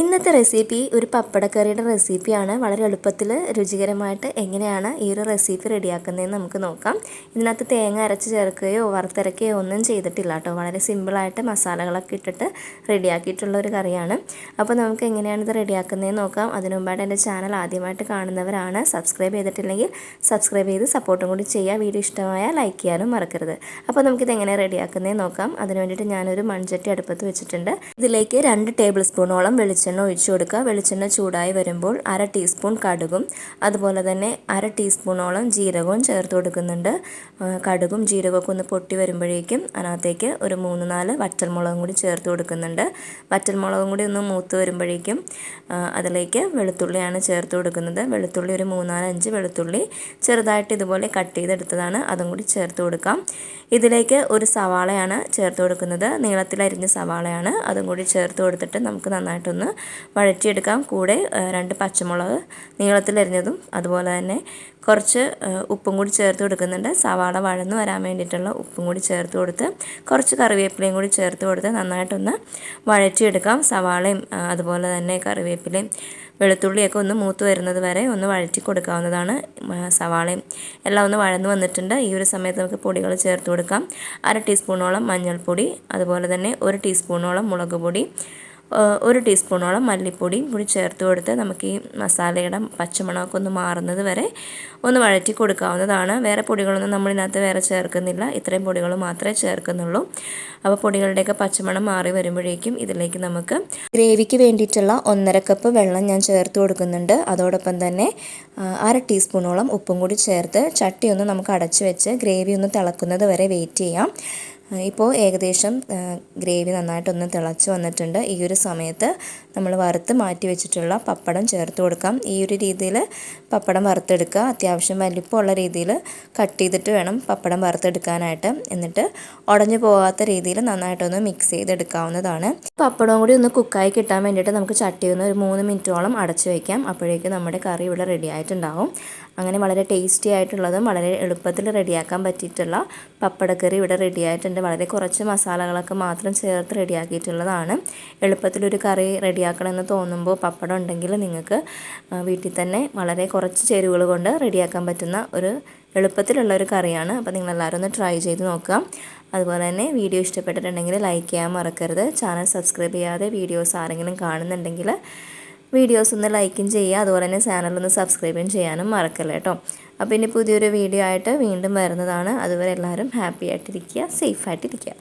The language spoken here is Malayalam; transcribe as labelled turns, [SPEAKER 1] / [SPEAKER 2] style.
[SPEAKER 1] ഇന്നത്തെ റെസിപ്പി ഒരു പപ്പടക്കറിയുടെ റെസിപ്പിയാണ്. വളരെ എളുപ്പത്തിൽ രുചികരമായിട്ട് എങ്ങനെയാണ് ഈ ഒരു റെസിപ്പി റെഡിയാക്കുന്നതെന്ന് നമുക്ക് നോക്കാം. ഇതിനകത്ത് തേങ്ങ അരച്ച് ചേർക്കുകയോ വറുത്തരക്കുകയോ ഒന്നും ചെയ്തിട്ടില്ല കേട്ടോ. വളരെ സിമ്പിളായിട്ട് മസാലകളൊക്കെ ഇട്ടിട്ട് റെഡിയാക്കിയിട്ടുള്ള ഒരു കറിയാണ്. അപ്പോൾ നമുക്ക് എങ്ങനെയാണ് ഇത് റെഡിയാക്കുന്നതെന്ന് നോക്കാം. അതിനു മുമ്പായിട്ട് എന്റെ ചാനൽ ആദ്യമായിട്ട് കാണുന്നവരാണ്. സബ്സ്ക്രൈബ് ചെയ്തിട്ടില്ലെങ്കിൽ സബ്സ്ക്രൈബ് ചെയ്ത് സപ്പോർട്ടും കൂടി ചെയ്യുക. വീഡിയോ ഇഷ്ടമായ ലൈക്ക് ചെയ്യാനും മറക്കരുത്. അപ്പോൾ നമുക്കിത് എങ്ങനെ റെഡിയാക്കുന്നതെന്ന് നോക്കാം. അതിന് വേണ്ടിയിട്ട് ഞാനൊരു മൺചട്ടി അടുപ്പത്ത് വെച്ചിട്ടുണ്ട്. ഇതിലേക്ക് രണ്ട് ടേബിൾ സ്പൂണോളം വെളിച്ചെണ്ണ വെളിച്ചെണ്ണ ഒഴിച്ചു കൊടുക്കുക. വെളിച്ചെണ്ണ ചൂടായി വരുമ്പോൾ അര ടീസ്പൂൺ കടുകും അതുപോലെ തന്നെ അര ടീസ്പൂണോളം ജീരകവും ചേർത്ത് കൊടുക്കുന്നുണ്ട്. കടുകും ജീരകമൊക്കെ ഒന്ന് പൊട്ടി വരുമ്പോഴേക്കും അതിനകത്തേക്ക് ഒരു മൂന്ന് നാല് വറ്റൽമുളകും കൂടി ചേർത്ത് കൊടുക്കുന്നുണ്ട്. വറ്റൽമുളകും കൂടി ഒന്ന് മൂത്ത് വരുമ്പോഴേക്കും അതിലേക്ക് വെളുത്തുള്ളിയാണ് ചേർത്ത് കൊടുക്കുന്നത്. വെളുത്തുള്ളി ഒരു മൂന്നാലഞ്ച് വെളുത്തുള്ളി ചെറുതായിട്ട് ഇതുപോലെ കട്ട് ചെയ്തെടുത്തതാണ് അതും കൂടി ചേർത്ത് കൊടുക്കാം. ഇതിലേക്ക് ഒരു സവാളയാണ് ചേർത്ത് കൊടുക്കുന്നത്. നീളത്തിലരിഞ്ഞ സവാളയാണ് അതും കൂടി ചേർത്ത് കൊടുത്തിട്ട് നമുക്ക് നന്നായിട്ടൊന്ന് വഴറ്റിയെടുക്കാം. കൂടെ രണ്ട് പച്ചമുളക് നീളത്തിലരിഞ്ഞതും അതുപോലെ തന്നെ കുറച്ച് ഉപ്പും കൂടി ചേർത്ത് കൊടുക്കുന്നുണ്ട്. സവാള വഴന്ന് വരാൻ വേണ്ടിയിട്ടുള്ള ഉപ്പും കൂടി ചേർത്ത് കൊടുത്ത് കുറച്ച് കറിവേപ്പിലയും കൂടി ചേർത്ത് കൊടുത്ത് നന്നായിട്ടൊന്ന് വഴറ്റിയെടുക്കാം. സവാളയും അതുപോലെ തന്നെ കറിവേപ്പിലയും വെളുത്തുള്ളിയൊക്കെ ഒന്ന് മൂത്ത് വരുന്നത് വരെ ഒന്ന് വഴറ്റി കൊടുക്കാവുന്നതാണ്. സവാളയും എല്ലാം ഒന്ന് വഴന്ന് വന്നിട്ടുണ്ട്. ഈ ഒരു സമയത്ത് നമുക്ക് പൊടികൾ ചേർത്ത് കൊടുക്കാം. അര ടീസ്പൂണോളം മഞ്ഞൾപ്പൊടി അതുപോലെ തന്നെ ഒരു ടീസ്പൂണോളം മുളക് പൊടി ഒരു ടീസ്പൂണോളം മല്ലിപ്പൊടിയും കൂടി ചേർത്ത് കൊടുത്ത് നമുക്ക് ഈ മസാലയുടെ പച്ചമണമൊക്കെ ഒന്ന് മാറുന്നത് വരെ ഒന്ന് വഴറ്റി കൊടുക്കാവുന്നതാണ്. വേറെ പൊടികളൊന്നും നമ്മളിതിനകത്ത് വേറെ ചേർക്കുന്നില്ല. ഇത്രയും പൊടികൾ മാത്രമേ ചേർക്കുന്നുള്ളൂ. അപ്പോൾ പൊടികളുടെയൊക്കെ പച്ചമണം മാറി വരുമ്പോഴേക്കും ഇതിലേക്ക് നമുക്ക് ഗ്രേവിക്ക് വേണ്ടിയിട്ടുള്ള ഒന്നര കപ്പ് വെള്ളം ഞാൻ ചേർത്ത് കൊടുക്കുന്നുണ്ട്. അതോടൊപ്പം തന്നെ അര ടീസ്പൂണോളം ഉപ്പും കൂടി ചേർത്ത് ചട്ടി ഒന്ന് നമുക്ക് അടച്ചു വെച്ച് ഗ്രേവി ഒന്ന് തിളക്കുന്നത് വരെ വെയിറ്റ് ചെയ്യാം. ഇപ്പോൾ ഏകദേശം ഗ്രേവി നന്നായിട്ടൊന്ന് തിളച്ച് വന്നിട്ടുണ്ട്. ഈ ഒരു സമയത്ത് നമ്മൾ വറുത്ത് മാറ്റി വെച്ചിട്ടുള്ള പപ്പടം ചേർത്ത് കൊടുക്കാം. ഈ ഒരു രീതിയിൽ പപ്പടം വറുത്തെടുക്കുക. അത്യാവശ്യം വലിപ്പമുള്ള രീതിയിൽ കട്ട് ചെയ്തിട്ട് വേണം പപ്പടം വറുത്തെടുക്കാനായിട്ട്. എന്നിട്ട് ഉടഞ്ഞു പോകാത്ത രീതിയിൽ നന്നായിട്ടൊന്ന് മിക്സ് ചെയ്തെടുക്കാവുന്നതാണ്. പപ്പടവും കൂടി ഒന്ന് കുക്കായി കിട്ടാൻ വേണ്ടിയിട്ട് നമുക്ക് ചട്ടി ഒന്ന് ഒരു മൂന്ന് മിനിറ്റോളം അടച്ചു വയ്ക്കാം അപ്പോഴേക്കും നമ്മുടെ കറി ഇവിടെ റെഡി ആയിട്ടുണ്ടാവും. അങ്ങനെ വളരെ ടേസ്റ്റി ആയിട്ടുള്ളതും വളരെ എളുപ്പത്തിൽ റെഡിയാക്കാൻ പറ്റിയിട്ടുള്ള പപ്പടക്കറി ഇവിടെ റെഡി ആയിട്ടുണ്ട്. വളരെ കുറച്ച് മസാലകളൊക്കെ മാത്രം ചേർത്ത് റെഡിയാക്കിയിട്ടുള്ളതാണ്. എളുപ്പത്തിലൊരു കറി റെഡിയാക്കണമെന്ന് തോന്നുമ്പോൾ പപ്പടം ഉണ്ടെങ്കിൽ നിങ്ങൾക്ക് വീട്ടിൽ തന്നെ വളരെ കുറച്ച് ചേരുവകൾ കൊണ്ട് റെഡിയാക്കാൻ പറ്റുന്ന ഒരു എളുപ്പത്തിലുള്ള ഒരു കറിയാണ്. അപ്പോൾ നിങ്ങളെല്ലാവരും ഒന്ന് ട്രൈ ചെയ്ത് നോക്കുക. അതുപോലെ തന്നെ വീഡിയോ ഇഷ്ടപ്പെട്ടിട്ടുണ്ടെങ്കിൽ ലൈക്ക് ചെയ്യാൻ മറക്കരുത്. ചാനൽ സബ്സ്ക്രൈബ് ചെയ്യാതെ വീഡിയോസ് ആരെങ്കിലും കാണുന്നുണ്ടെങ്കിൽ വീഡിയോസ് ഒന്ന് ലൈക്കും ചെയ്യുക അതുപോലെ തന്നെ ചാനലൊന്ന് സബ്സ്ക്രൈബും ചെയ്യാനും മറക്കല്ല കേട്ടോ. അപ്പോൾ ഇനി പുതിയൊരു വീഡിയോ ആയിട്ട് വീണ്ടും വരുന്നതാണ്. അതുവരെ എല്ലാവരും ഹാപ്പി ആയിട്ടിരിക്കുക സേഫ് ആയിട്ടിരിക്കുക.